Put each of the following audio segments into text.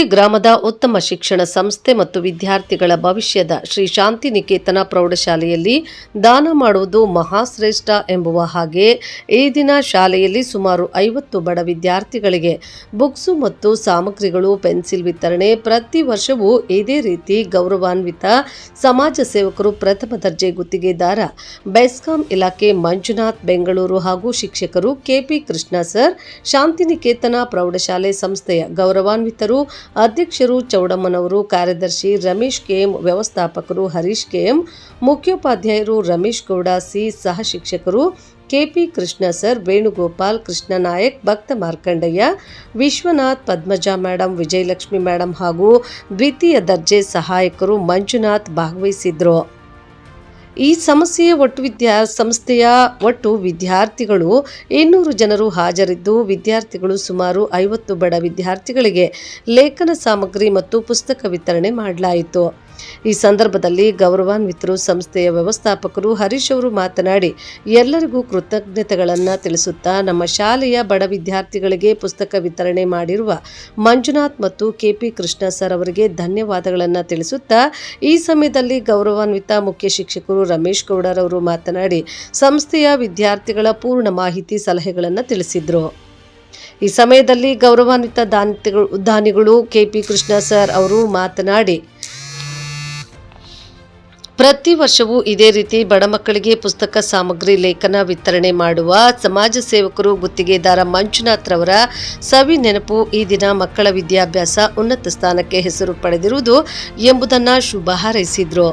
ಗ್ರಾಮದ ಉತ್ತಮ ಶಿಕ್ಷಣ ಸಂಸ್ಥೆ ಮತ್ತು ವಿದ್ಯಾರ್ಥಿಗಳ ಭವಿಷ್ಯದ ಶ್ರೀ ಶಾಂತಿನಿಕೇತನ ಪ್ರೌಢಶಾಲೆಯಲ್ಲಿ ದಾನ ಮಾಡುವುದು ಮಹಾಶ್ರೇಷ್ಠ ಎಂಬುವ ಹಾಗೆ ಈ ದಿನ ಶಾಲೆಯಲ್ಲಿ ಸುಮಾರು ಐವತ್ತು ಬಡ ವಿದ್ಯಾರ್ಥಿಗಳಿಗೆ ಬುಕ್ಸು ಮತ್ತು ಸಾಮಗ್ರಿಗಳು, ಪೆನ್ಸಿಲ್ ವಿತರಣೆ, ಪ್ರತಿ ವರ್ಷವೂ ಇದೇ ರೀತಿ ಗೌರವಾನ್ವಿತ ಸಮಾಜ ಸೇವಕರು ಪ್ರಥಮ ದರ್ಜೆ ಗುತ್ತಿಗೆದಾರ ಬೆಸ್ಕಾಂ ಇಲಾಖೆ ಮಂಜುನಾಥ್, ಬೆಂಗಳೂರು ಹಾಗೂ ಶಿಕ್ಷಕರು ಕೆಪಿ ಕೃಷ್ಣ ಸರ್, ಶಾಂತಿನಿಕೇತನ ಪ್ರೌಢಶಾಲೆ ಸಂಸ್ಥೆಯ ಗೌರವಾನ್ವಿತರು ಅಧ್ಯಕ್ಷರು ಚೌಡಮ್ಮನವರು, ಕಾರ್ಯದರ್ಶಿ ರಮೇಶ್ ಕೆಎಂ, ವ್ಯವಸ್ಥಾಪಕರು ಹರೀಶ್ ಕೆಎಂ, ಮುಖ್ಯೋಪಾಧ್ಯಾಯರು ರಮೇಶ್ ಗೌಡ, ಸಿ ಸಹ ಶಿಕ್ಷಕರು KP Krishna sir, Venugopal Krishna Nayak, Bhakta Markandaiah, Vishwanath Padmaja madam, Vijayalakshmi madam ಹಾಗೂ ದ್ವಿತೀಯ ದರ್ಜೆ ಸಹಾಯಕರು ಮಂಜುನಾಥ್ ಭಾಗವಹಿಸಿದ್ರು. ಈ ಸಮಸ್ಯೆಯ ಒಟ್ಟು ವಿದ್ಯಾ, ಸಂಸ್ಥೆಯ ಒಟ್ಟು ವಿದ್ಯಾರ್ಥಿಗಳು ಇನ್ನೂರು ಜನರು ಹಾಜರಿದ್ದು ವಿದ್ಯಾರ್ಥಿಗಳು ಸುಮಾರು ಐವತ್ತು ಬಡ ವಿದ್ಯಾರ್ಥಿಗಳಿಗೆ ಲೇಖನ ಸಾಮಗ್ರಿ ಮತ್ತು ಪುಸ್ತಕ ವಿತರಣೆ ಮಾಡಲಾಯಿತು. ಈ ಸಂದರ್ಭದಲ್ಲಿ ಗೌರವಾನ್ವಿತರು ಸಂಸ್ಥೆಯ ವ್ಯವಸ್ಥಾಪಕರು ಹರೀಶ್ ಅವರು ಮಾತನಾಡಿ, ಎಲ್ಲರಿಗೂ ಕೃತಜ್ಞತೆಗಳನ್ನು ತಿಳಿಸುತ್ತಾ ನಮ್ಮ ಶಾಲೆಯ ಬಡ ವಿದ್ಯಾರ್ಥಿಗಳಿಗೆ ಪುಸ್ತಕ ವಿತರಣೆ ಮಾಡಿರುವ ಮಂಜುನಾಥ್ ಮತ್ತು ಕೆಪಿ ಕೃಷ್ಣ ಸರ್ ಅವರಿಗೆ ಧನ್ಯವಾದಗಳನ್ನು ತಿಳಿಸುತ್ತಾ, ಈ ಸಮಯದಲ್ಲಿ ಗೌರವಾನ್ವಿತ ಮುಖ್ಯ ಶಿಕ್ಷಕರು ರಮೇಶ್ ಗೌಡರವರು ಮಾತನಾಡಿ, ಸಂಸ್ಥೆಯ ವಿದ್ಯಾರ್ಥಿಗಳ ಪೂರ್ಣ ಮಾಹಿತಿ ಸಲಹೆಗಳನ್ನು ತಿಳಿಸಿದರು. ಈ ಸಮಯದಲ್ಲಿ ಗೌರವಾನ್ವಿತ ದಾನಿಗಳು ದಾನಿಗಳು ಕೆಪಿ ಕೃಷ್ಣ ಸರ್ ಅವರು ಮಾತನಾಡಿ ಪ್ರತಿ ವರ್ಷವೂ ಇದೇ ರೀತಿ ಬಡ ಮಕ್ಕಳಿಗೆ ಪುಸ್ತಕ ಸಾಮಗ್ರಿ ಲೇಖನ ವಿತರಣೆ ಮಾಡುವ ಸಮಾಜ ಸೇವಕರು ಗುತ್ತಿಗೆದಾರ ಮಂಜುನಾಥ್ರವರ ಸವಿ ನೆನಪು ಈ ದಿನ ಮಕ್ಕಳ ವಿದ್ಯಾಭ್ಯಾಸ ಉನ್ನತ ಸ್ಥಾನಕ್ಕೆ ಹೆಸರು ಪಡೆದಿರುವುದು ಎಂಬುದನ್ನು ಶುಭ ಹಾರೈಸಿದ್ರು.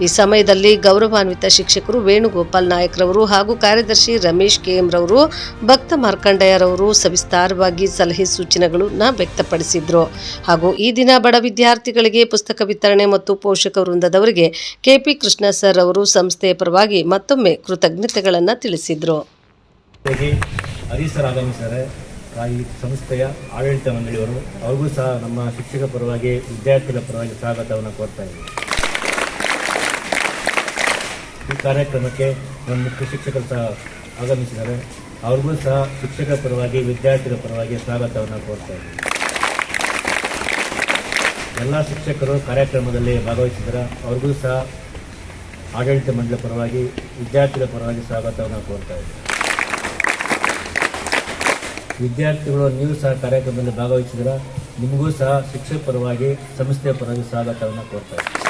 ಈ ಸಮಯದಲ್ಲಿ ಗೌರವಾನ್ವಿತ ಶಿಕ್ಷಕರು ವೇಣುಗೋಪಾಲ್ ನಾಯಕ್ರವರು ಹಾಗೂ ಕಾರ್ಯದರ್ಶಿ ರಮೇಶ್ ಕೆಎಂ ರವರು, ಭಕ್ತ ಮಾರ್ಕಂಡಯ್ಯರವರು ಸವಿಸ್ತಾರವಾಗಿ ಸಲಹೆ ಸೂಚನೆಗಳನ್ನು ವ್ಯಕ್ತಪಡಿಸಿದ್ರು. ಹಾಗೂ ಈ ದಿನ ಬಡ ವಿದ್ಯಾರ್ಥಿಗಳಿಗೆ ಪುಸ್ತಕ ವಿತರಣೆ ಮತ್ತು ಪೋಷಕ ವೃಂದದವರಿಗೆ ಕೆಪಿ ಕೃಷ್ಣ ಸರ್ ಅವರು ಸಂಸ್ಥೆಯ ಪರವಾಗಿ ಮತ್ತೊಮ್ಮೆ ಕೃತಜ್ಞತೆಗಳನ್ನು ತಿಳಿಸಿದರು. ಹರೀಶ್ ಆಗಮಿಸಿದ್ದಾರೆ ಈ ಸಂಸ್ಥೆಯ ಆಡಳಿತ ಮಂಡಳಿಯವರು, ಅವ್ರಿಗೂ ಸಹ ನಮ್ಮ ಶಿಕ್ಷಕ ಪರವಾಗಿ, ವಿದ್ಯಾರ್ಥಿಗಳ ಪರವಾಗಿ ಸ್ವಾಗತವನ್ನು ಕೋರ್ತಾ ಇದ್ದೀವಿ ಈ ಕಾರ್ಯಕ್ರಮಕ್ಕೆ ನಮ್ಮ ಮುಖ್ಯ ಶಿಕ್ಷಕರು ಸಹ ಆಗಮಿಸಿದ್ದಾರೆ. ಅವ್ರಿಗೂ ಸಹ ಶಿಕ್ಷಕರ ಪರವಾಗಿ, ವಿದ್ಯಾರ್ಥಿಗಳ ಪರವಾಗಿ ಸ್ವಾಗತವನ್ನು ಕೋರ್ತಾ ಇದ್ದೀವಿ ಎಲ್ಲ ಶಿಕ್ಷಕರು ಕಾರ್ಯಕ್ರಮದಲ್ಲಿ ಭಾಗವಹಿಸಿದ್ದಾರೆ. ಅವ್ರಿಗೂ ಸಹ ಆಡಳಿತ ಮಂಡಳಿ ಪರವಾಗಿ, ವಿದ್ಯಾರ್ಥಿಗಳ ಪರವಾಗಿ ಸ್ವಾಗತವನ್ನು ಕೋರ್ತಾ ಇದ್ದೀವಿ. ವಿದ್ಯಾರ್ಥಿಗಳು, ನೀವು ಸಹ ಕಾರ್ಯಕ್ರಮದಲ್ಲಿ ಭಾಗವಹಿಸಿದ್ರೆ, ನಿಮಗೂ ಸಹ ಶಿಕ್ಷಕ ಪರವಾಗಿ, ಸಂಸ್ಥೆಯ ಪರವಾಗಿ ಸ್ವಾಗತವನ್ನು ಕೋರ್ತಾ ಇದ್ದೀವಿ.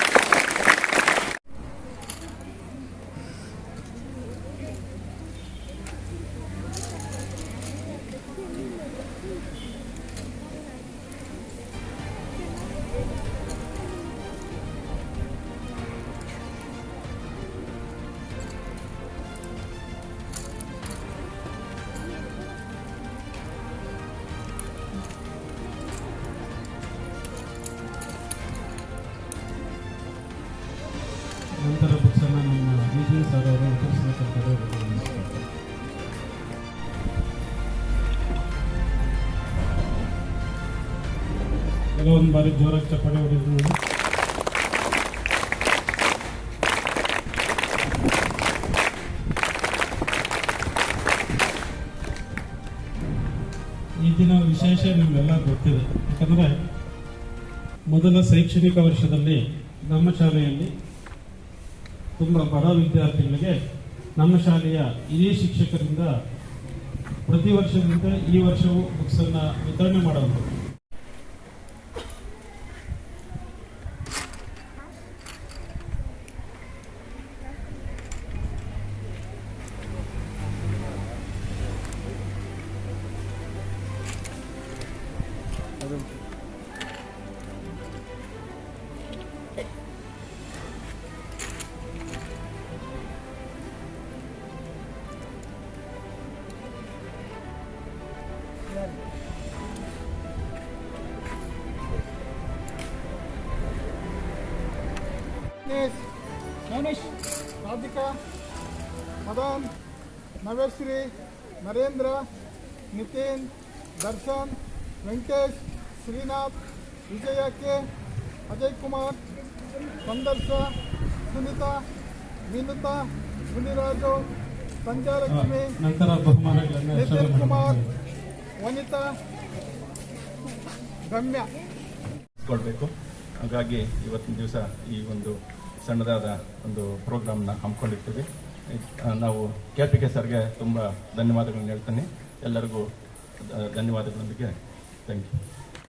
ಕೆಲವೊಂದು ಬಾರಿ ಜೋರಾಗಿ ಚಪ್ಪಾಳೆ ಹೊಡಿದ್ರು ಈ ದಿನ ವಿಶೇಷ ನಿಮಗೆಲ್ಲ ಗೊತ್ತಿದೆ. ಯಾಕಂದರೆ ಮೊದಲ ಶೈಕ್ಷಣಿಕ ವರ್ಷದಲ್ಲಿ ನಮ್ಮ ಶಾಲೆಯಲ್ಲಿ ತುಂಬ ಬಡ ವಿದ್ಯಾರ್ಥಿಗಳಿಗೆ ನಮ್ಮ ಶಾಲೆಯ ಹಿರಿಯ ಶಿಕ್ಷಕರಿಂದ ಪ್ರತಿ ವರ್ಷದಂತೆ ಈ ವರ್ಷವೂ ಬುಕ್ಸನ್ನು ವಿತರಣೆ ಮಾಡೋದು ಮದನ್ ನವಶ್ರೀ ನರೇಂದ್ರ ನಿತಿನ್ ದರ್ಶನ್ ವೆಂಕಟೇಶ್ ಶ್ರೀನಾಥ್ ವಿಜಯ ಕೆ ಅಜಯ್ ಕುಮಾರ್ ಸಂದರ್ಶ ಸುನಿತಾ ವಿನುತಾ ಮುನಿರಾಜು ಸಂಜಾಲಕ್ಷ್ಮಿ ನಿತಿನ್ ಕುಮಾರ್ ವನಿತಾ ಗಮ್ಯ. ಕೊಡಬೇಕು. ಹಾಗಾಗಿ ಇವತ್ತಿನ ದಿವಸ ಈ ಒಂದು ಸಣ್ಣದಾದ ಒಂದು ಪ್ರೋಗ್ರಾಮ್ನ ಹಮ್ಮಿಕೊಂಡಿರ್ತೀವಿ. ನಾವು ಕೆ ಪಿ ಕೆ ಸರ್ಗೆ ತುಂಬ ಧನ್ಯವಾದಗಳನ್ನು ಹೇಳ್ತೀನಿ. ಎಲ್ಲರಿಗೂ ಧನ್ಯವಾದಗಳೊಂದಿಗೆ ಥ್ಯಾಂಕ್ ಯು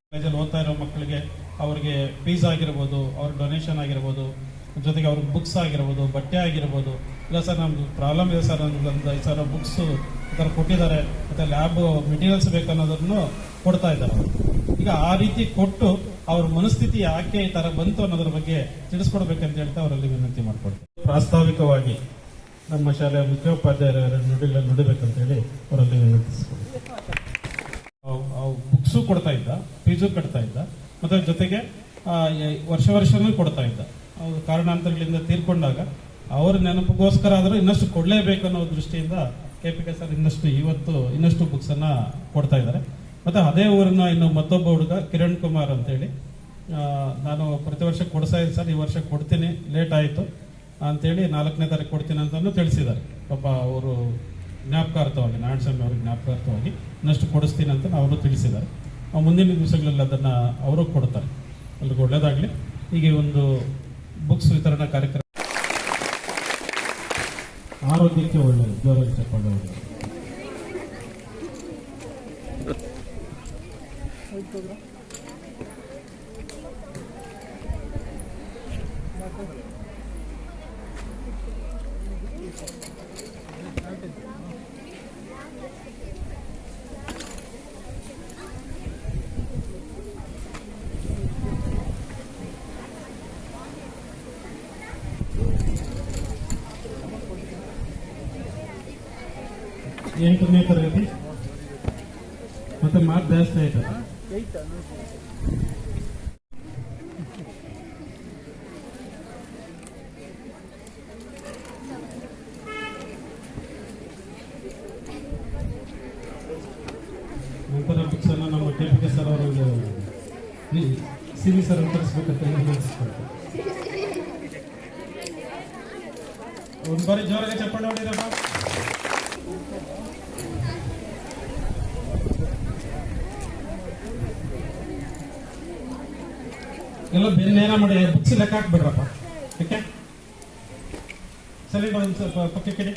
ಕಾಲೇಜಲ್ಲಿ ಓದ್ತಾ ಇರೋ ಮಕ್ಕಳಿಗೆ ಅವರಿಗೆ ಫೀಸ್ ಆಗಿರ್ಬೋದು ಅವ್ರ ಡೊನೇಷನ್ ಆಗಿರ್ಬೋದು ಜೊತೆಗೆ ಅವ್ರಿಗೆ ಬುಕ್ಸ್ ಆಗಿರ್ಬೋದು ಬಟ್ಟೆ ಆಗಿರ್ಬೋದು. ಇಲ್ಲ ಸರ್ ನಮ್ದು ಪ್ರಾಬ್ಲಮ್ ಇದೆ ಸರ್ ನಮ್ದು ಈ ಸರ್ ಬುಕ್ಸು ಈ ಥರ ಕೊಟ್ಟಿದ್ದಾರೆ. ಮತ್ತು ಲ್ಯಾಬ್ ಮೆಟೀರಿಯಲ್ಸ್ ಬೇಕನ್ನೋದನ್ನು ಕೊಡ್ತಾ ಇದ್ದಾರೆ. ಈಗ ಆ ರೀತಿ ಕೊಟ್ಟು ಅವ್ರ ಮನಸ್ಥಿತಿ ಯಾಕೆ ಈ ಥರ ಬಂತು ಅನ್ನೋದ್ರ ಬಗ್ಗೆ ತಿಳಿಸ್ಕೊಡ್ಬೇಕಂತ ಹೇಳ್ತಾ ಅವರಲ್ಲಿ ವಿನಂತಿ ಮಾಡಿಕೊಡ್ತೀವಿ ಪ್ರಾಸ್ತಾವಿಕವಾಗಿ ನಮ್ಮ ಶಾಲೆಯ ಮುಖ್ಯೋಪಾಧ್ಯಾಯರ ನುಡಿಬೇಕಂತ ಹೇಳಿ ಅವರಲ್ಲಿ ವಿನಂತಿಸ್ಕೊಂಡು ಬುಕ್ಸು ಕೊಡ್ತಾ ಇದ್ದ, ಫೀಸು ಕಟ್ತಾ ಇದ್ದ, ಮತ್ತೆ ಜೊತೆಗೆ ವರ್ಷ ವರ್ಷನೂ ಕೊಡ್ತಾ ಇದ್ದ. ಅವ್ರು ಕಾರಣಾಂತರಗಳಿಂದ ತೀರ್ಕೊಂಡಾಗ ಅವರ ನೆನಪಿಗೋಸ್ಕರ ಆದರೂ ಇನ್ನಷ್ಟು ಕೊಡಲೇಬೇಕು ಅನ್ನೋ ದೃಷ್ಟಿಯಿಂದ ಕೆ ಪಿ ಕೆ ಸರ್ ಇನ್ನಷ್ಟು ಇವತ್ತು ಇನ್ನಷ್ಟು ಬುಕ್ಸನ್ನು ಕೊಡ್ತಾ ಇದ್ದಾರೆ. ಮತ್ತೆ ಅದೇ ಊರಿನ ಇನ್ನು ಮತ್ತೊಬ್ಬ ಹುಡುಗ ಕಿರಣ್ ಕುಮಾರ್ ಅಂತೇಳಿ. ನಾನು ಪ್ರತಿ ವರ್ಷ ಕೊಡಿಸ್ತಾ ಇದ್ದೆ ಸರ್, ಈ ವರ್ಷ ಕೊಡ್ತೀನಿ, ಲೇಟ್ ಆಯಿತು. ಅಂತೇಳಿ ನಾಲ್ಕನೇ ತಾರೀಕು ಕೊಡ್ತೀನಿ ಅಂತಲೂ ತಿಳಿಸಿದ್ದಾರೆ. ಪಾಪ ಅವರು ಜ್ಞಾಪಕಾರ್ಥವಾಗಿ ನಾರಾಯಣಸ್ವಾಮಿ ಅವ್ರಿಗೆ ಜ್ಞಾಪಕಾರ್ಥವಾಗಿ ಇನ್ನಷ್ಟು ಕೊಡಿಸ್ತೀನಿ ಅಂತ ಅವರು ತಿಳಿಸಿದ್ದಾರೆ. ಮುಂದಿನ ದಿವಸಗಳಲ್ಲಿ ಅದನ್ನು ಅವರು ಕೊಡ್ತಾರೆ. ಎಲ್ರಿಗೂ ಒಳ್ಳೇದಾಗಲಿ. ಹೀಗೆ ಒಂದು ಬುಕ್ಸ್ ವಿತರಣಾ ಕಾರ್ಯಕ್ರಮ. ಆರೋಗ್ಯಕ್ಕೆ ಒಳ್ಳೆಯದು ಜೋರಾಗಿ ಹೊಡೆಯೋದು. ಎಂಟನೇ ತರಗತಿ ಮತ್ತೆ ಮಾರ್ಕ್ ಜಾಸ್ತಿ ಆಯ್ತಲ್ಲ ಎಲ್ಲ ಬೇರೆ ನೇರ ಮಾಡಿ ಬುಕ್ಸ್ ಲೆಕ್ಕ ಹಾಕ್ಬಿಡ್ರಪ್ಪ. ಓಕೆ ಸರಿ, ಒಂದು ಸ್ವಲ್ಪ ಪಕ್ಕ ಕಡೆ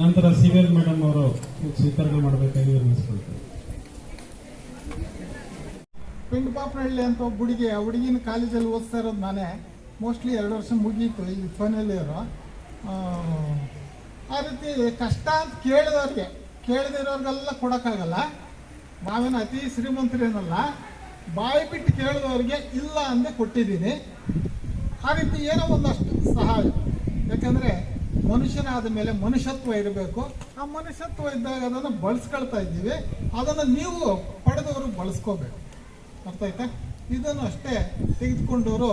ನಂತರ ಸಿವಿಲ್ ಮೇಡಮ್ ಅವರು ಸ್ವೀಕರಣೆ ಮಾಡಬೇಕಾಗಿ ವಿನಿಸ್ಕೊಳ್ತಾರೆ ಪಿಂಡ್ ಪಾಪನಹಳ್ಳಿ ಅಂತ ಒಬ್ಬ ಹುಡುಗಿ, ಆ ಹುಡುಗಿನ ಕಾಲೇಜಲ್ಲಿ ಓದಿಸ್ತಾ ಇರೋದು ನಾನೇ. ಮೋಸ್ಟ್ಲಿ ಎರಡು ವರ್ಷ ಮುಗೀತು ಇಲ್ಲಿ ಫೈನಲ್ ಇಯರು ಆ ರೀತಿ ಕಷ್ಟ ಅಂತ ಕೇಳಿದವ್ರಿಗೆ, ಕೇಳದಿರೋರಿಗೆಲ್ಲ ಕೊಡೋಕ್ಕಾಗಲ್ಲ. ನಾವೇನು ಅತಿ ಶ್ರೀಮಂತರೇನಲ್ಲ, ಬಾಯಿ ಬಿಟ್ಟು ಕೇಳಿದವ್ರಿಗೆ ಇಲ್ಲ ಅಂದೇ ಕೊಟ್ಟಿದ್ದೀನಿ. ಆ ರೀತಿ ಏನೋ ಒಂದಷ್ಟು ಸಹಾಯ. ಯಾಕಂದರೆ ಮನುಷ್ಯನಾದ ಮೇಲೆ ಮನುಷ್ಯತ್ವ ಇರಬೇಕು. ಆ ಮನುಷ್ಯತ್ವ ಇದ್ದಾಗ ಅದನ್ನು ಬಳಸ್ಕೊಳ್ತಾ ಇದ್ದೀವಿ. ಅದನ್ನು ನೀವು ಪಡೆದವರು ಬಳಸ್ಕೋಬೇಕು. ಅರ್ಥ ಆಯ್ತಾ? ಇದನ್ನು ಅಷ್ಟೇ ತೆಗೆದುಕೊಂಡವರು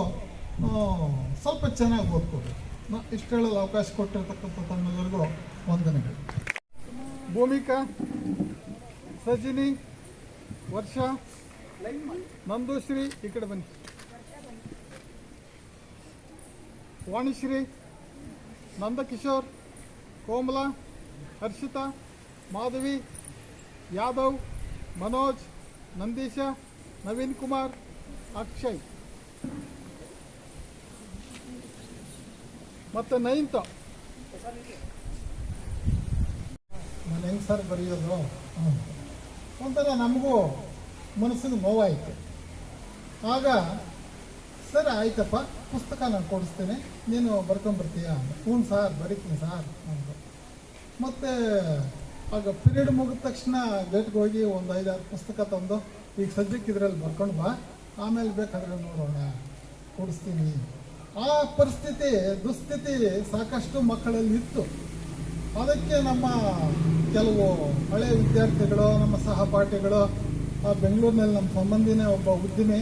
ಸ್ವಲ್ಪ ಚೆನ್ನಾಗಿ ಓದ್ಕೋಬೇಕು. ಇಷ್ಟು ಹೇಳಲು ಅವಕಾಶ ಕೊಟ್ಟಿರ್ತಕ್ಕಂಥ ತಮ್ಮೆಲ್ಲರಿಗೂ ವಂದನೆಗಳು. ಭೂಮಿಕಾ, ಸಜಿನಿ, ವರ್ಷ, ನಂದುಶ್ರೀ, ಈ ಕಡೆ ಬನ್ನಿ. ವಾಣಿಶ್ರೀ, ನಂದಕಿಶೋರ್, ಕೋಮಲ, ಹರ್ಷಿತಾ, ಮಾಧವಿ, ಯಾದವ್, ಮನೋಜ್, ನಂದೀಶ, ನವೀನ್ ಕುಮಾರ್, ಅಕ್ಷಯ್. ಮತ್ತು ನೈನ್ತ್. ನಾನು ಹೆಂಗೆ ಸರ್ ಬರೆಯೋದು. ಒಂಥರ ನಮಗೂ ಮನಸ್ಸಿಗೆ ನೋವಾಯಿತು. ಆಗ, ಸರ್, ಆಯ್ತಪ್ಪ, ಪುಸ್ತಕ ನಾನು ಕೊಡಿಸ್ತೇನೆ. ನೀನು ಬರ್ಕೊಂಬರ್ತೀಯ ಹ್ಞೂ ಸಾರ್, ಬರೀತೀನಿ ಸಾರ್. ಅಂದರು. ಮತ್ತು, ಆಗ ಪೀರಿಯಡ್ ಮುಗಿದ ತಕ್ಷಣ ಗೇಟ್ಗೆ ಹೋಗಿ ಒಂದು ಐದಾರು ಪುಸ್ತಕ ತಂದು, ಈಗ ಸದ್ಯಕ್ಕೆ ಇದರಲ್ಲಿ ಬರ್ಕೊಂಡು ಬಾ. ಆಮೇಲೆ ಬೇಕಾದ್ರೆ ನೋಡೋಣ. ಕೊಡಿಸ್ತೀನಿ. ಆ ಪರಿಸ್ಥಿತಿ, ದುಸ್ಥಿತಿ ಸಾಕಷ್ಟು ಮಕ್ಕಳಲ್ಲಿ ಇತ್ತು ಅದಕ್ಕೆ ನಮ್ಮ ಕೆಲವು ಹಳೆ ವಿದ್ಯಾರ್ಥಿಗಳು, ನಮ್ಮ ಸಹಪಾಠಿಗಳು, ಆ ಬೆಂಗಳೂರಿನಲ್ಲಿ ನಮ್ಮ ಸಂಬಂಧಿನೇ ಒಬ್ಬ ಉದ್ದಿಮೆ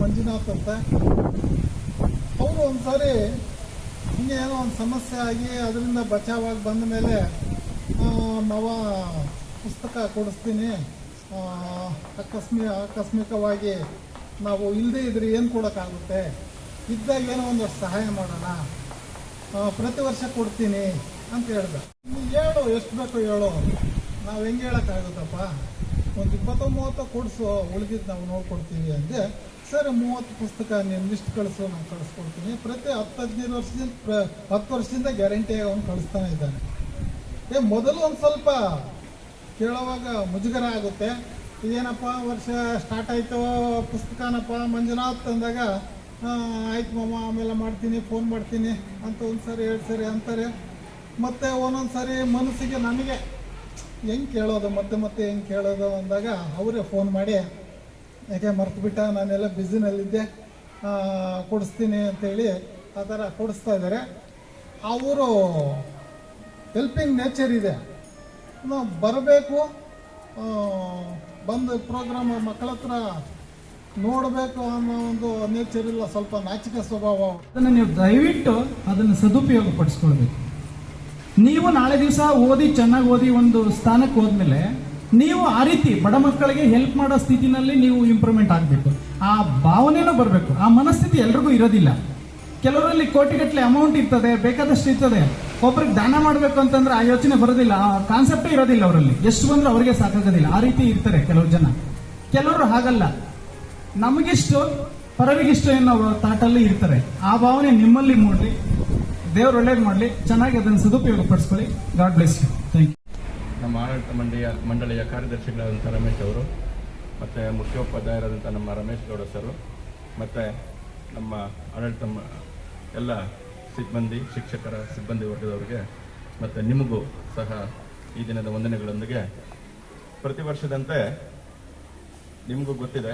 ಮಂಜುನಾಥ್ ಅಂತ. ಅವರು ಒಂದ್ಸಾರಿ ಹಿಂಗೆ ಏನೋ ಒಂದು ಸಮಸ್ಯೆ ಆಗಿ ಅದರಿಂದ ಬಚಾವಾಗಿ ಬಂದ ಮೇಲೆ ಮಾವ ಪುಸ್ತಕ ಕೊಡಿಸ್ತೀನಿ ಅಕಸ್ಮಿಕ ಆಕಸ್ಮಿ, ಆಕಸ್ಮಿಕವಾಗಿ ನಾವು ಇಲ್ಲದೇ ಇದ್ರೆ ಏನು ಕೊಡೋಕ್ಕಾಗುತ್ತೆ? ಇದ್ದಾಗ ಏನೋ ಒಂದು ಸಹಾಯ ಮಾಡೋಣ. ಪ್ರತಿ ವರ್ಷ ಕೊಡ್ತೀನಿ ಅಂತ ಹೇಳ್ದ. ನೀ ಹೇಳು, ಎಷ್ಟು ಬೇಕು ಹೇಳು. ನಾವು ಹೆಂಗೆ ಹೇಳೋಕ್ಕಾಗುತ್ತಪ್ಪ? ಒಂದು ಇಪ್ಪತ್ತು ಮೂವತ್ತು ಕೊಡಿಸು ಉಳಿದಿದ್ದು ನಾವು ನೋಡ್ಕೊಡ್ತೀವಿ ಅಂದರೆ ಸರಿ, ಮೂವತ್ತು ಪುಸ್ತಕ ನೀನು ಲಿಸ್ಟ್ ಕಳಿಸು, ನಾನು ಕಳಿಸ್ಕೊಡ್ತೀನಿ. ಪ್ರತಿ ಹತ್ತು ಹದಿನೈದು ವರ್ಷದಿಂದ, ಪ್ರ- ಹತ್ತು ವರ್ಷದಿಂದ ಗ್ಯಾರಂಟಿಯಾಗಿ ಅವನು ಕಳಿಸ್ತಾನೆ ಇದ್ದಾನೆ. ಏ, ಮೊದಲು ಒಂದು ಸ್ವಲ್ಪ ಕೇಳೋವಾಗ ಮುಜುಗರ ಆಗುತ್ತೆ. ಇದೇನಪ್ಪ ವರ್ಷ ಸ್ಟಾರ್ಟ್ ಆಯಿತು, ಪುಸ್ತಕನಪ್ಪ, ಮಂಜುನಾಥ್ ಅಂದಾಗ ಆಯ್ತು ಮಾಮ, ಆಮೇಲೆ ಮಾಡ್ತೀನಿ ಫೋನ್ ಮಾಡ್ತೀನಿ ಅಂತ ಒಂದು ಸರಿ, ಎರಡು ಸರಿ ಅಂತಾರೆ. ಮತ್ತು ಒಂದೊಂದು ಸಾರಿ ಮನಸ್ಸಿಗೆ ನನಗೆ ಹೆಂಗೆ ಕೇಳೋದು, ಮತ್ತೆ ಮತ್ತೆ ಹೆಂಗೆ ಕೇಳೋದು ಅಂದಾಗ ಅವರೇ ಫೋನ್ ಮಾಡಿ, ಯಾಕೆ ಮರ್ತುಬಿಟ್ಟ? ನಾನೆಲ್ಲ ಬ್ಯುಸಿನಲ್ಲಿದ್ದೆ ಕೊಡಿಸ್ತೀನಿ ಅಂತೇಳಿ ಆ ಥರ ಕೊಡಿಸ್ತಾ ಇದ್ದಾರೆ. ಅವರು ಹೆಲ್ಪಿಂಗ್ ನೇಚರ್ ಇದೆ. ನಾವು ಬರಬೇಕು ಬಂದು ಪ್ರೋಗ್ರಾಮ್ ಮಕ್ಕಳ ಹತ್ರ ನೋಡಬೇಕು ಅನ್ನೋ ಒಂದು ನೇಚರ್ ಇಲ್ಲ, ಸ್ವಲ್ಪ ನಾಚಿಕೆ ಸ್ವಭಾವ. ಅದನ್ನು ನೀವು ದಯವಿಟ್ಟು ಅದನ್ನು ಸದುಪಯೋಗ ಪಡಿಸ್ಕೊಳ್ಬೇಕು. ನೀವು ನಾಳೆ ದಿವಸ ಓದಿ, ಚೆನ್ನಾಗಿ ಓದಿ ಒಂದು ಸ್ಥಾನಕ್ಕೆ ಹೋದ್ಮೇಲೆ ನೀವು ಆ ರೀತಿ ಬಡ ಮಕ್ಕಳಿಗೆ ಹೆಲ್ಪ್ ಮಾಡೋ ಸ್ಥಿತಿನಲ್ಲಿ ನೀವು ಇಂಪ್ರೂವ್ಮೆಂಟ್ ಆಗಬೇಕು. ಆ ಭಾವನೆನೂ ಬರಬೇಕು. ಆ ಮನಸ್ಥಿತಿ ಎಲ್ರಿಗೂ ಇರೋದಿಲ್ಲ. ಕೆಲವರಲ್ಲಿ ಕೋಟಿಗಟ್ಟಲೆ ಅಮೌಂಟ್ ಇರ್ತದೆ, ಬೇಕಾದಷ್ಟು ಇರ್ತದೆ. ಒಬ್ಬರಿಗೆ ದಾನ ಮಾಡಬೇಕು ಅಂತಂದ್ರೆ ಆ ಯೋಚನೆ ಬರೋದಿಲ್ಲ, ಆ ಕಾನ್ಸೆಪ್ಟೇ ಇರೋದಿಲ್ಲ ಅವರಲ್ಲಿ. ಎಷ್ಟು ಬಂದ್ರೆ ಅವರಿಗೆ ಸಾಕಾಗೋದಿಲ್ಲ. ಆ ರೀತಿ ಇರ್ತಾರೆ ಕೆಲವು ಜನ. ಕೆಲವರು ಹಾಗಲ್ಲ. ನಮಗಿಷ್ಟು ಪರವಿಗಿಷ್ಟು ಅನ್ನೋ ತಾಟಲ್ಲಿ ಇರ್ತಾರೆ. ಆ ಭಾವನೆ ನಿಮ್ಮಲ್ಲಿ ಮೂಡ್ಲಿ ದೇವ್ರು ಒಳ್ಳೇದು ಮಾಡಲಿ. ಚೆನ್ನಾಗಿ ಅದನ್ನು ಸದುಪಯೋಗ ಪಡಿಸ್ಕೊಳ್ಳಿ God bless you thank you ನಮ್ಮ ಆಡಳಿತ ಮಂಡಳಿಯ ಮಂಡಳಿಯ ಕಾರ್ಯದರ್ಶಿಗಳಾದಂಥ ರಮೇಶ್ ಅವರು, ಮತ್ತು ಮುಖ್ಯೋಪಾಧ್ಯಾಯರಾದಂಥ ನಮ್ಮ ರಮೇಶ್ ಗೌಡ ಸರು, ಮತ್ತು ನಮ್ಮ ಆಡಳಿತ ಎಲ್ಲ ಸಿಬ್ಬಂದಿ, ಶಿಕ್ಷಕರ ಸಿಬ್ಬಂದಿ ವರ್ಗದವರಿಗೆ ಮತ್ತು ನಿಮಗೂ ಸಹ ಈ ದಿನದ ವಂದನೆಗಳೊಂದಿಗೆ ಪ್ರತಿ ವರ್ಷದಂತೆ ನಿಮಗೂ ಗೊತ್ತಿದೆ.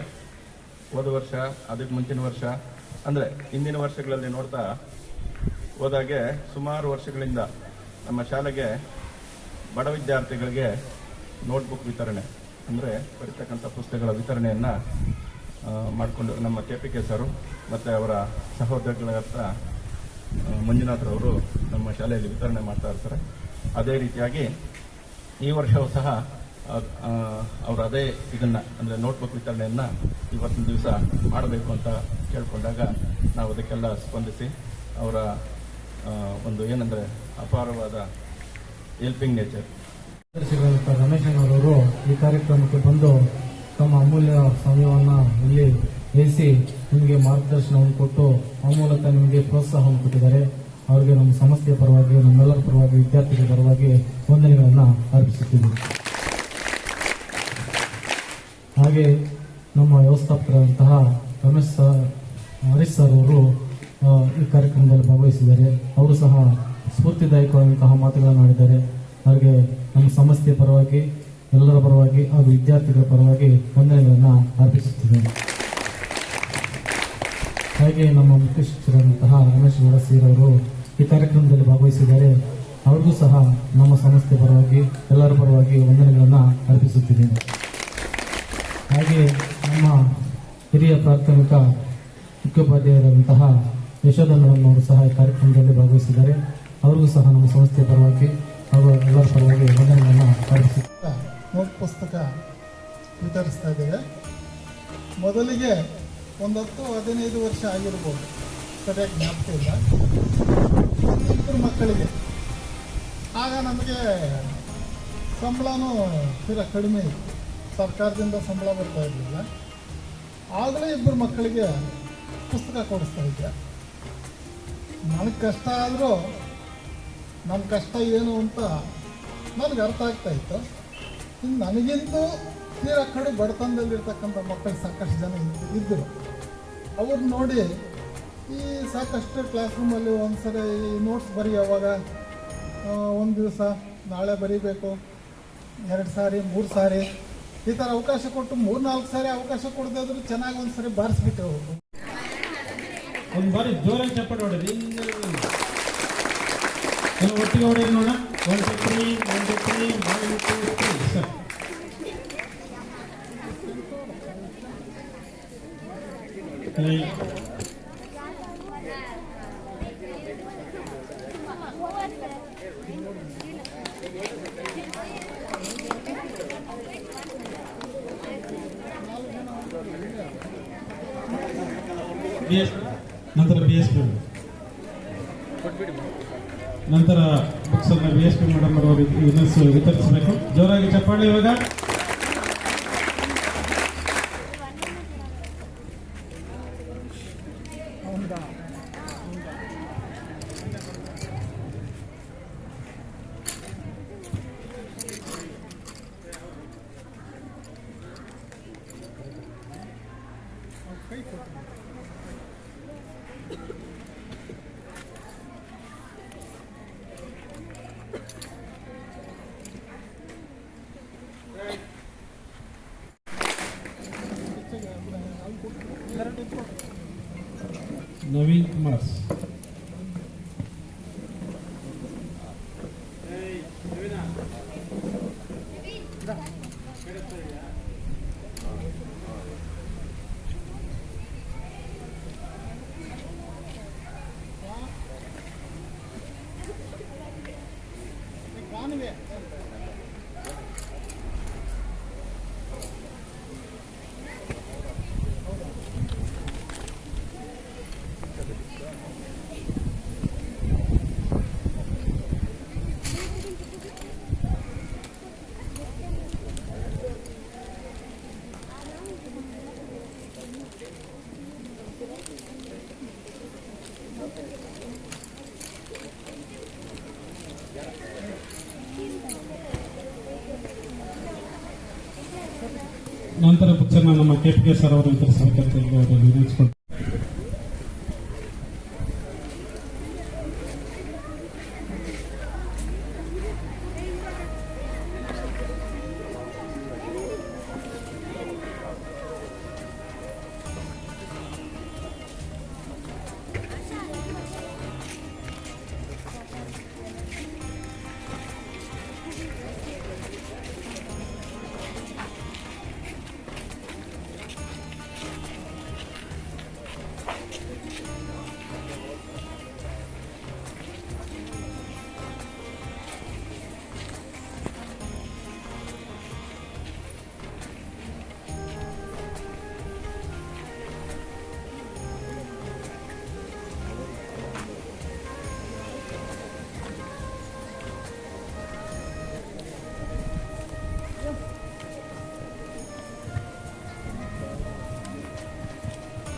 ಹೋದ ವರ್ಷ, ಅದಕ್ಕೆ ಮುಂಚಿನ ವರ್ಷ, ಅಂದರೆ ಹಿಂದಿನ ವರ್ಷಗಳಲ್ಲಿ ನೋಡ್ತಾ ಹೋದಾಗೆ ಸುಮಾರು ವರ್ಷಗಳಿಂದ ನಮ್ಮ ಶಾಲೆಗೆ ಬಡ ವಿದ್ಯಾರ್ಥಿಗಳಿಗೆ ನೋಟ್ಬುಕ್ ವಿತರಣೆ, ಅಂದರೆ ಬರೀತಕ್ಕಂಥ ಪುಸ್ತಕಗಳ ವಿತರಣೆಯನ್ನು ಮಾಡಿಕೊಂಡು ನಮ್ಮ ಕೆ ಪಿ ಕೆ ಸರು ಮತ್ತು ಅವರ ಸಹೋದರಗಳಾದ ಹತ್ರ ಮಂಜುನಾಥ್ರವರು ನಮ್ಮ ಶಾಲೆಯಲ್ಲಿ ವಿತರಣೆ ಮಾಡ್ತಾ ಇರ್ತಾರೆ. ಅದೇ ರೀತಿಯಾಗಿ ಈ ವರ್ಷವೂ ಸಹ ಅವರು ಅದೇ ಇದನ್ನು, ಅಂದರೆ ನೋಟ್ಬುಕ್ ವಿತರಣೆಯನ್ನು ಇವತ್ತಿನ ದಿವಸ ಮಾಡಬೇಕು ಅಂತ ಕೇಳಿಕೊಂಡಾಗ ನಾವು ಅದಕ್ಕೆಲ್ಲ ಸ್ಪಂದಿಸಿ ಅವರ ಒಂದು ಏನಂದರೆ ಅಪಾರವಾದ ಹೆಲ್ಪಿಂಗ್ ನೇಚರ್ ರಮೇಶ್ ಅವರು ಈ ಕಾರ್ಯಕ್ರಮಕ್ಕೆ ಬಂದು ಸಮಯವನ್ನು ಇಲ್ಲಿ ವಹಿಸಿ ನಿಮಗೆ ಮಾರ್ಗದರ್ಶನವನ್ನು ಕೊಟ್ಟು ಆ ಮೂಲಕ ನಿಮಗೆ ಪ್ರೋತ್ಸಾಹವನ್ನು ಕೊಟ್ಟಿದ್ದಾರೆ. ಅವರಿಗೆ ನಮ್ಮ ಸಂಸ್ಥೆಯ ಪರವಾಗಿ, ನಮ್ಮೆಲ್ಲರ ಪರವಾಗಿ, ವಿದ್ಯಾರ್ಥಿಗಳ ಪರವಾಗಿ ವಂದನೆಗಳನ್ನು ಅರ್ಪಿಸುತ್ತೀವಿ ಹಾಗೆ ನಮ್ಮ ವ್ಯವಸ್ಥಾಪಕರಾದಂತಹ ರಮೇಶ್ ಸರ್, ಹರೀಶ್ ಸರ್ ಅವರು ಈ ಕಾರ್ಯಕ್ರಮದಲ್ಲಿ ಭಾಗವಹಿಸಿದ್ದಾರೆ. ಅವರು ಸಹ ಸ್ಫೂರ್ತಿದಾಯಕವಾದಂತಹ ಮಾತುಗಳನ್ನು ಆಡಿದ್ದಾರೆ ಅವರಿಗೆ ನಮ್ಮ ಸಂಸ್ಥೆಯ ಪರವಾಗಿ ಎಲ್ಲರ ಪರವಾಗಿ ಹಾಗೂ ವಿದ್ಯಾರ್ಥಿಗಳ ಪರವಾಗಿ ವಂದನೆಗಳನ್ನು ಅರ್ಪಿಸುತ್ತಿದ್ದೇನೆ. ಹಾಗೆ ನಮ್ಮ ಮುಖ್ಯ ಶಿಕ್ಷಕರಾದಂತಹ ರಮೇಶ್ ಅವರು ಈ ಕಾರ್ಯಕ್ರಮದಲ್ಲಿ ಭಾಗವಹಿಸಿದ್ದಾರೆ. ಅವರಿಗೂ ಸಹ ನಮ್ಮ ಸಂಸ್ಥೆ ಪರವಾಗಿ, ಎಲ್ಲರ ಪರವಾಗಿ ವಂದನೆಗಳನ್ನು ಅರ್ಪಿಸುತ್ತಿದ್ದೇನೆ. ಹಾಗೆ ನಮ್ಮ ಹಿರಿಯ ಪ್ರಾಥಮಿಕ ಮುಖ್ಯೋಪಾಧ್ಯಾಯರಾದಂತಹ ಯಶೋಧನವರು ಸಹ ಈ ಕಾರ್ಯಕ್ರಮದಲ್ಲಿ ಭಾಗವಹಿಸಿದ್ದಾರೆ. ಅವರಿಗೂ ಸಹ ನಮ್ಮ ಸಂಸ್ಥೆಯ ಪರವಾಗಿ ಹಾಗೂ ಎಲ್ಲರ ಪರವಾಗಿ ವಂದನೆಗಳನ್ನು ಅರ್ಪಿಸುತ್ತೇನೆ ನೋಟ್ ಪುಸ್ತಕ ವಿತರಿಸ್ತಾ ಇದ್ದೇವೆ. ಮೊದಲಿಗೆ ಒಂದು ಹತ್ತು ಹದಿನೈದು ವರ್ಷ ಆಗಿರ್ಬೋದು. ಸರಿಯಾಗಿ ಜ್ಞಾಪಕ ಇಲ್ಲ. ಇಬ್ಬರು ಮಕ್ಕಳಿಗೆ. ಆಗ ನಮಗೆ ಸಂಬಳನೂ ತೀರ ಕಡಿಮೆ ಇತ್ತು. ಸರ್ಕಾರದಿಂದ ಸಂಬಳ ಬರ್ತಾ ಇರಲಿಲ್ಲ. ಆಗಲೇ ಇಬ್ಬರು ಮಕ್ಕಳಿಗೆ ಪುಸ್ತಕ ಕೊಡಿಸ್ತಾ ಇದ್ದೆ. ನನಗೆ ಕಷ್ಟ ಆದರೂ ನಮ್ಮ ಕಷ್ಟ ಏನು ಅಂತ ನನಗೆ ಅರ್ಥ ಆಗ್ತಾ ಇತ್ತು. ಇನ್ನು ನನಗಿಂತೂ ತೀರಾ ಕಡು ಬಡತನದಲ್ಲಿರ್ತಕ್ಕಂಥ ಮಕ್ಕಳು ಸಾಕಷ್ಟು ಜನ ಇದ್ದರು. ಅವ್ರು ನೋಡಿ ಈ ಸಾಕಷ್ಟು ಕ್ಲಾಸ್ ರೂಮಲ್ಲಿ ಒಂದು ಸರಿ ಈ ನೋಟ್ಸ್ ಬರೆಯುವಾಗ ಒಂದು ದಿವಸ ನಾಳೆ ಬರೀಬೇಕು, ಎರಡು ಸಾರಿ, ಮೂರು ಸಾರಿ, ಈ ಥರ ಅವಕಾಶ ಕೊಟ್ಟು ಮೂರು ನಾಲ್ಕು ಸಾರಿ ಅವಕಾಶ ಕೊಡದೇ ಇದ್ರು ಚೆನ್ನಾಗಿ ಒಂದು ಬಾರಿಸ್ಬಿಟ್ಟು ಹೋಗ್ಬೇಕು ಒಂದು ಬಾರಿ ಜೋರಾಗಿ ಚಪ್ಪಾಳೆ ಹೊಡೆದಿ ಒಟ್ಟಿಗೆ ಹೊಡೆಯೋದು ನೋಡೋಣ. ಒಂದು ಸೆಟ್ರಿ ಒಂದು ಒನ್ 你。Anyway. ನಂತರ ಬುಕ್ಸ್ ನಮ್ಮ ಕೆ ಪಿ ಕೆ ಸರ್ ಅವರು ವಿತರಿಸಬೇಕಂತ ಈಗ ಅವರು ವಿನಂತಿಸ್ಕೊಳ್ತಾರೆ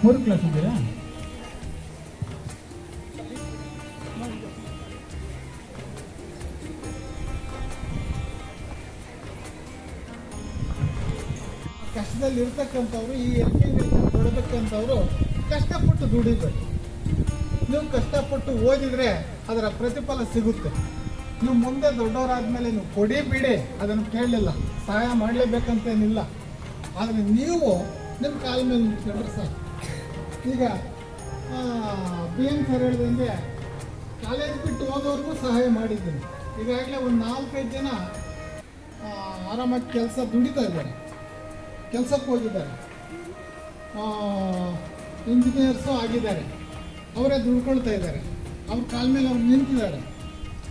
ಮೂರು ಕ್ಲಾಸ್ ಇದ್ದೀರಾ? ಕಷ್ಟದಲ್ಲಿ ಇರ್ತಕ್ಕಂಥವ್ರು ಈ ಎಲ್ ಕೆ ಜಿ ಕಷ್ಟಪಟ್ಟು ದುಡಿಬೇಕು. ನೀವು ಕಷ್ಟಪಟ್ಟು ಓದಿದ್ರೆ ಅದರ ಪ್ರತಿಫಲ ಸಿಗುತ್ತೆ. ನೀವು ಮುಂದೆ ದೊಡ್ಡವರಾದ್ಮೇಲೆ ನೀವು ಕೊಡಿ ಬಿಡಿ, ಅದನ್ನು ಕೇಳಲಿಲ್ಲ. ಸಹಾಯ ಮಾಡಲೇಬೇಕಂತೇನಿಲ್ಲ. ಆದರೆ ನೀವು ನಿಮ್ಮ ಕಾಲ ಮೇಲೆ ನಿಂತ್ಕೊಂಡ್ರೆ ಸಾಕು. ಈಗ ಬಿ ಎನ್ ಸರ್ ಹೇಳಿದಂತೆ ಕಾಲೇಜ್ ಬಿಟ್ಟು ಹೋದವ್ರಿಗೂ ಸಹಾಯ ಮಾಡಿದ್ದೀನಿ. ಈಗಾಗಲೇ ಒಂದು ನಾಲ್ಕೈದು ಜನ ಆರಾಮಾಗಿ ಕೆಲಸ ದುಡಿತಾ ಇದ್ದಾರೆ. ಕೆಲಸಕ್ಕೆ ಹೋಗಿದ್ದಾರೆ. ಇಂಜಿನಿಯರ್ಸು ಆಗಿದ್ದಾರೆ. ಅವರೇ ದುಡ್ಕೊಳ್ತಾ ಇದ್ದಾರೆ. ಅವ್ರ ಕಾಲ ಮೇಲೆ ಅವ್ರು ನಿಂತಿದ್ದಾರೆ.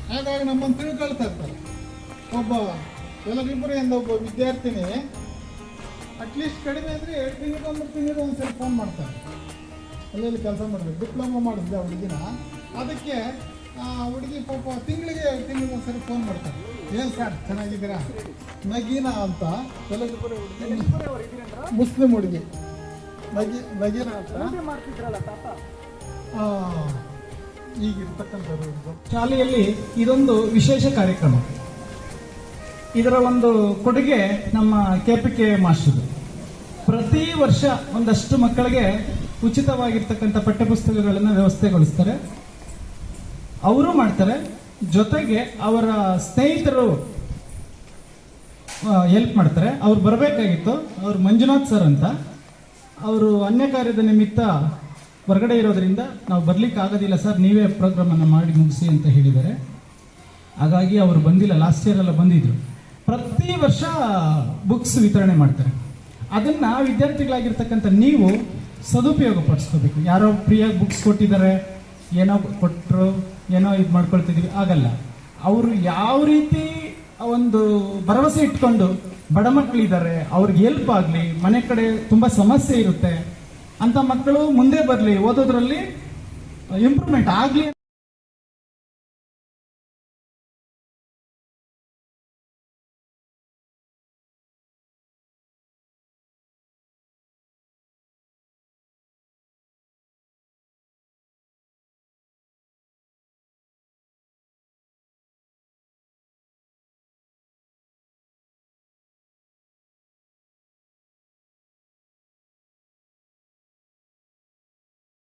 ಹಾಗಾಗಿ ನಮ್ಮನ್ನು ತಿಳ್ಕೊಳ್ತಾ ಇರ್ತಾರೆ. ಒಬ್ಬ ಎಂದ ಒಬ್ಬ ವಿದ್ಯಾರ್ಥಿನಿ ಅಟ್ಲೀಸ್ಟ್ ಕಡಿಮೆ ಅಂದರೆ ಎರಡು ತಿಂಗಳಿಗೆ ಮೂರು ತಿಂಗಳಿಗೆ ಸರಿ ಫೋನ್ ಮಾಡ್ತಾರೆ ಎಲ್ಲೆಲ್ಲಿ ಕೆಲಸ ಮಾಡಬೇಕು ಡಿಪ್ಲೊಮಾ ಮಾಡಿದ್ದೆ ಆ ಹುಡುಗಿನ. ಅದಕ್ಕೆ ಹುಡುಗಿ ಪಾಪ ತಿಂಗಳಿಗೆ ತಿಂಗಳಿಗೆ ಒಂದ್ಸರಿ ಫೋನ್ ಮಾಡ್ತಾರೆ ಏನು ಸರ್ ಚೆನ್ನಾಗಿದ್ದೀರಾ? ನಗೀನಾ ಅಂತ. ಮುಸ್ಲಿಂ ಹುಡುಗಿ. ನಗಿ ನಗೀನಾ ಅಂತ. ಇದು. ಶಾಲೆಯಲ್ಲಿ ಇದೊಂದು ವಿಶೇಷ ಕಾರ್ಯಕ್ರಮ. ಇದರ ಒಂದು ಕೊಡುಗೆ ನಮ್ಮ ಕೆಪಿಕೆ ಮಾಸ್ಟರ್. ಪ್ರತಿ ವರ್ಷ ಒಂದಷ್ಟು ಮಕ್ಕಳಿಗೆ ಉಚಿತವಾಗಿರ್ತಕ್ಕಂಥ ಪಠ್ಯಪುಸ್ತಕಗಳನ್ನು ವ್ಯವಸ್ಥೆಗೊಳಿಸ್ತಾರೆ. ಅವರು ಮಾಡ್ತಾರೆ. ಜೊತೆಗೆ ಅವರ ಸ್ನೇಹಿತರು ಹೆಲ್ಪ್ ಮಾಡ್ತಾರೆ. ಅವ್ರು ಬರಬೇಕಾಗಿತ್ತು. ಅವರು ಮಂಜುನಾಥ್ ಸರ್ ಅಂತ. ಅವರು ಅನ್ಯ ಕಾರ್ಯದ ನಿಮಿತ್ತ ಹೊರಗಡೆ ಇರೋದ್ರಿಂದ ನಾವು ಬರ್ಲಿಕ್ಕೆ ಆಗೋದಿಲ್ಲ ಸರ್ ನೀವೇ ಪ್ರೋಗ್ರಾಮನ್ನು ಮಾಡಿ ಮುಗಿಸಿ ಅಂತ ಹೇಳಿದ್ದಾರೆ. ಹಾಗಾಗಿ ಅವರು ಬಂದಿಲ್ಲ. ಲಾಸ್ಟ್ ಇಯರ್ ಬಂದಿದ್ದರು ಪ್ರತಿ ವರ್ಷ ಬುಕ್ಸ್ ವಿತರಣೆ ಮಾಡ್ತಾರೆ. ಅದನ್ನು ವಿದ್ಯಾರ್ಥಿಗಳಾಗಿರ್ತಕ್ಕಂಥ ನೀವು ಸದುಪಯೋಗ ಪಡಿಸ್ಕೋಬೇಕು ಯಾರೋ ಫ್ರೀಯಾಗಿ ಬುಕ್ಸ್ ಕೊಟ್ಟಿದ್ದಾರೆ, ಏನೋ ಕೊಟ್ಟರು ಏನೋ ಇದು ಮಾಡ್ಕೊಳ್ತಿದ್ದೀವಿ ಆಗಲ್ಲ. ಅವರು ಯಾವ ರೀತಿ ಒಂದು ಭರವಸೆ ಇಟ್ಕೊಂಡು ಬಡ ಮಕ್ಕಳಿದ್ದಾರೆ, ಅವ್ರಿಗೆ ಹೆಲ್ಪ್ ಆಗಲಿ, ಮನೆ ಕಡೆ ತುಂಬ ಸಮಸ್ಯೆ ಇರುತ್ತೆ, ಅಂತ ಮಕ್ಕಳು ಮುಂದೆ ಬರಲಿ, ಓದೋದ್ರಲ್ಲಿ ಇಂಪ್ರೂವ್ಮೆಂಟ್ ಆಗಲಿ